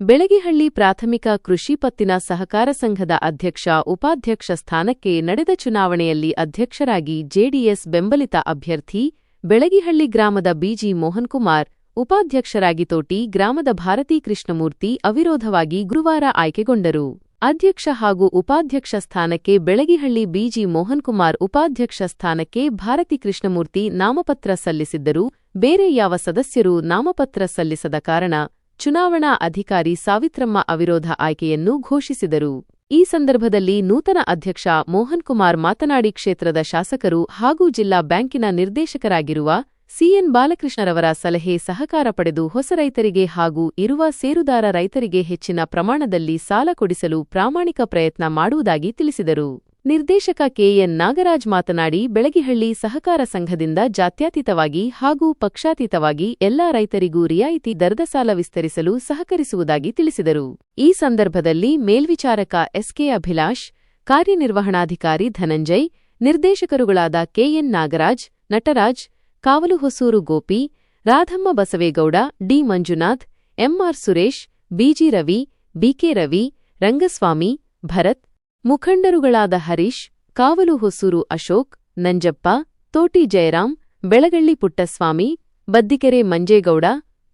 ಬೆಳಗಿಹಳ್ಳಿ ಪ್ರಾಥಮಿಕ ಕೃಷಿ ಪತ್ತಿನ ಸಹಕಾರ ಸಂಘದ ಅಧ್ಯಕ್ಷ ಉಪಾಧ್ಯಕ್ಷ ಸ್ಥಾನಕ್ಕೆ ನಡೆದ ಚುನಾವಣೆಯಲ್ಲಿ ಅಧ್ಯಕ್ಷರಾಗಿ ಜೆಡಿಎಸ್ ಬೆಂಬಲಿತ ಅಭ್ಯರ್ಥಿ ಬೆಳಗಿಹಳ್ಳಿ ಗ್ರಾಮದ ಬಿಜಿ ಮೋಹನ್ಕುಮಾರ್, ಉಪಾಧ್ಯಕ್ಷರಾಗಿ ತೋಟಿ ಗ್ರಾಮದ ಭಾರತೀ ಕೃಷ್ಣಮೂರ್ತಿ ಅವಿರೋಧವಾಗಿ ಗುರುವಾರ ಆಯ್ಕೆಗೊಂಡರು. ಅಧ್ಯಕ್ಷ ಹಾಗೂ ಉಪಾಧ್ಯಕ್ಷ ಸ್ಥಾನಕ್ಕೆ ಬೆಳಗಿಹಳ್ಳಿ ಬಿಜಿ ಮೋಹನ್ಕುಮಾರ್, ಉಪಾಧ್ಯಕ್ಷ ಸ್ಥಾನಕ್ಕೆ ಭಾರತಿ ಕೃಷ್ಣಮೂರ್ತಿ ನಾಮಪತ್ರ ಸಲ್ಲಿಸಿದ್ದರು. ಬೇರೆ ಯಾವ ಸದಸ್ಯರು ನಾಮಪತ್ರ ಸಲ್ಲಿಸದ ಕಾರಣ ಚುನಾವಣಾ ಅಧಿಕಾರಿ ಸಾವಿತ್ರಮ್ಮ ಅವಿರೋಧ ಆಯ್ಕೆಯನ್ನು ಘೋಷಿಸಿದರು. ಈ ಸಂದರ್ಭದಲ್ಲಿ ನೂತನ ಅಧ್ಯಕ್ಷ ಮೋಹನ್ ಕುಮಾರ್ ಮಾತನಾಡಿ ಕ್ಷೇತ್ರದ ಶಾಸಕರು ಹಾಗೂ ಜಿಲ್ಲಾ ಬ್ಯಾಂಕಿನ ನಿರ್ದೇಶಕರಾಗಿರುವ ಸಿಎನ್ ಬಾಲಕೃಷ್ಣರವರ ಸಲಹೆ ಸಹಕಾರ ಪಡೆದು ಹೊಸ ರೈತರಿಗೆ ಹಾಗೂ ಇರುವ ಸೇರುದಾರ ರೈತರಿಗೆ ಹೆಚ್ಚಿನ ಪ್ರಮಾಣದಲ್ಲಿ ಸಾಲ ಕೊಡಿಸಲು ಪ್ರಾಮಾಣಿಕ ಪ್ರಯತ್ನ ಮಾಡುವುದಾಗಿ ತಿಳಿಸಿದರು. ನಿರ್ದೇಶಕ ಕೆಎನ್ ನಾಗರಾಜ್ ಮಾತನಾಡಿ, ಬೆಳಗಿಹಳ್ಳಿ ಸಹಕಾರ ಸಂಘದಿಂದ ಜಾತ್ಯತೀತವಾಗಿ ಹಾಗೂ ಪಕ್ಷಾತೀತವಾಗಿ ಎಲ್ಲಾ ರೈತರಿಗೂ ರಿಯಾಯಿತಿ ದರದ ಸಾಲ ವಿಸ್ತರಿಸಲು ಸಹಕರಿಸುವುದಾಗಿ ತಿಳಿಸಿದರು. ಈ ಸಂದರ್ಭದಲ್ಲಿ ಮೇಲ್ವಿಚಾರಕ ಎಸ್ಕೆ ಅಭಿಲಾಷ್, ಕಾರ್ಯನಿರ್ವಹಣಾಧಿಕಾರಿ Dhananjay, ನಿರ್ದೇಶಕರುಗಳಾದ KN Nagaraj, Nataraj Kavalu Hosur Gopi, Radhamma Basavegowda, D Manjunath MR Suresh BG Ravi BK Ravi, Rangaswamy, Bharath ಮುಖಂಡರುಗಳಾದ Harish, Kavalu Hosur Ashok, Nanjappa, Thoti Jayaram, Belagalli Puttaswamy, Baddikere Manjegowda,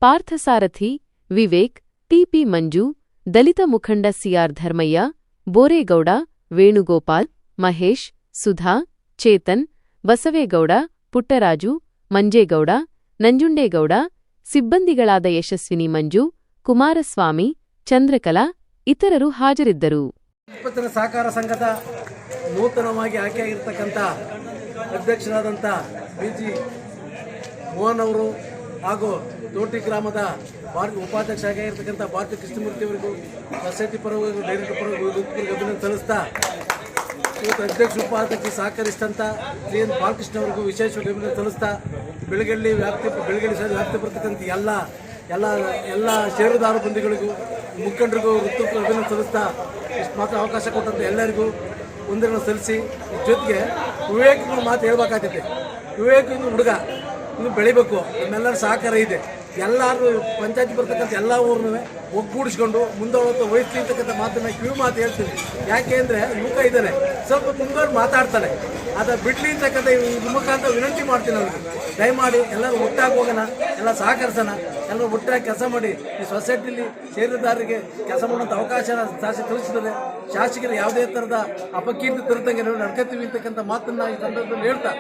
Parthasarathy, Vivek, TP Manju, ದಲಿತ ಮುಖಂಡ ಸಿಆರ್ ಧರ್ಮಯ್ಯ, ಬೋರೇಗೌಡ, ವೇಣುಗೋಪಾಲ್, ಮಹೇಶ್, ಸುಧಾ, ಚೇತನ್, ಬಸವೇಗೌಡ, ಪುಟ್ಟರಾಜು, ಮಂಜೇಗೌಡ, ನಂಜುಂಡೇಗೌಡ, ಸಿಬ್ಬಂದಿಗಳಾದ ಯಶಸ್ವಿನಿ ಮಂಜು, ಕುಮಾರಸ್ವಾಮಿ, ಚಂದ್ರಕಲಾ, ಇತರರು ಹಾಜರಿದ್ದರು. ಇಪ್ಪತ್ತರ ಸಹಕಾರ ಸಂಘದ ನೂತನವಾಗಿ ಆಯ್ಕೆಯಾಗಿರ್ತಕ್ಕಂಥ ಅಧ್ಯಕ್ಷರಾದಂಥ ಬಿ ಜಿ ಮೋಹನ್ ಅವರು ಹಾಗೂ ತೋಟಿ ಗ್ರಾಮದ ಭಾರತ ಉಪಾಧ್ಯಕ್ಷ ಆಗಿರ್ತಕ್ಕಂಥ ಭಾರತಿ ಕೃಷ್ಣಮೂರ್ತಿ ಅವರಿಗೂ ಸೊಸೈಟಿ ಪರವಾಗಿ, ಡೈರೆಕ್ಟರ್ ಪರವಾಗಿ ಅಭಿನಂದನೆ ಸಲ್ಲಿಸ್ತಾ ಇವತ್ತು ಅಧ್ಯಕ್ಷ, ಉಪಾಧ್ಯಕ್ಷ ಸಹಕರಿಸಿದಂಥ ಸಿ ಎನ್ ಬಾಲಕೃಷ್ಣ ಅವರಿಗೂ ವಿಶೇಷವಾಗಿ ಅಭಿನಂದನೆ ಸಲ್ಲಿಸ್ತಾ ಬೆಳಗಳ್ಳಿ ವ್ಯಾಪ್ತಿ, ಬೆಳಗಳ್ಳಿ ಸಹ ವ್ಯಾಪ್ತಿ ಬರ್ತಕ್ಕಂಥ ಎಲ್ಲ ಎಲ್ಲ ಎಲ್ಲ ಷೇರುದಾರ ಬಂಧುಗಳಿಗೂ ಮುಖಂಡರಿಗೂ ವೃತ್ತಕ್ಕೂ ಅಭಿನಂದನೆ ಸಲ್ಲಿಸ್ತಾ ಇಷ್ಟು ಮಾತ್ರ ಅವಕಾಶ ಕೊಟ್ಟಂತ ಎಲ್ಲರಿಗೂ ಒಂದನ್ನು ಸಲ್ಲಿಸಿ. ಜೊತೆಗೆ ವಿವೇಕಗಳ ಮಾತು ಹೇಳ್ಬೇಕಾಗ್ತೈತೆ. ವಿವೇಕ ಇನ್ನು ಹುಡುಗ, ಇನ್ನು ಬೆಳಿಬೇಕು. ನಮ್ಮೆಲ್ಲರ ಸಹಕಾರ ಇದೆ. ಎಲ್ಲರೂ ಪಂಚಾಯತಿ ಬರ್ತಕ್ಕಂಥ ಎಲ್ಲ ಊರನ್ನೂ ಒಗ್ಗೂಡಿಸ್ಕೊಂಡು ಮುಂದೋಳತ್ತ ವಹಿಸ್ಲಿ ಅಂತಕ್ಕಂಥ ಮಾತನ್ನ ಕಿವಿ ಮಾತು ಹೇಳ್ತೀನಿ. ಯಾಕೆ ಅಂದರೆ, ಯುವಕ ಇದ್ದಾನೆ. ಸ್ವಲ್ಪ ಮುಂದುವರೆದು ಮಾತಾಡ್ತಾನೆ ಅದ ಬಿಡ್ಲಿ ಅಂತಕ್ಕಂಥ ಈ ಮುಖಾಂತರ ವಿನಂತಿ ಮಾಡ್ತೀನಿ ಅವ್ರಿಗೆ. ದಯಮಾಡಿ ಎಲ್ಲರೂ ಒಟ್ಟಾಗಿ ಹೋಗೋಣ, ಎಲ್ಲ ಸಹಕರಿಸೋಣ, ಎಲ್ಲರೂ ಒಟ್ಟಾಗಿ ಕೆಲಸ ಮಾಡಿ ಈ ಸೊಸೈಟಿಲಿ ಸೇರಿದಾರರಿಗೆ ಕೆಲಸ ಮಾಡುವಂಥ ಅವಕಾಶ ಶಾಸಕ ತಿಳಿಸಿದರೆ ಶಾಸಕರು ಯಾವುದೇ ಥರದ ಅಪಕೀರ್ತಿ ತರುತ್ತಂಗೆ ನಾವು ನಡ್ಕೊತೀವಿ ಅಂತಕ್ಕಂಥ ಮಾತನ್ನು ಈ ಸಂದರ್ಭದಲ್ಲಿ ಹೇಳ್ತಾ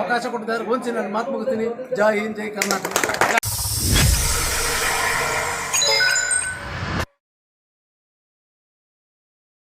ಅವಕಾಶ ಕೊಟ್ಟಿದ್ದಾರೆ ಹೊಂದಿಸಿ ನಾನು ಮಾತು ಮುಗಿಸ್ತೀನಿ. ಜೈ ಹಿಂದ್, ಜೈ ಕರ್ನಾಟಕ.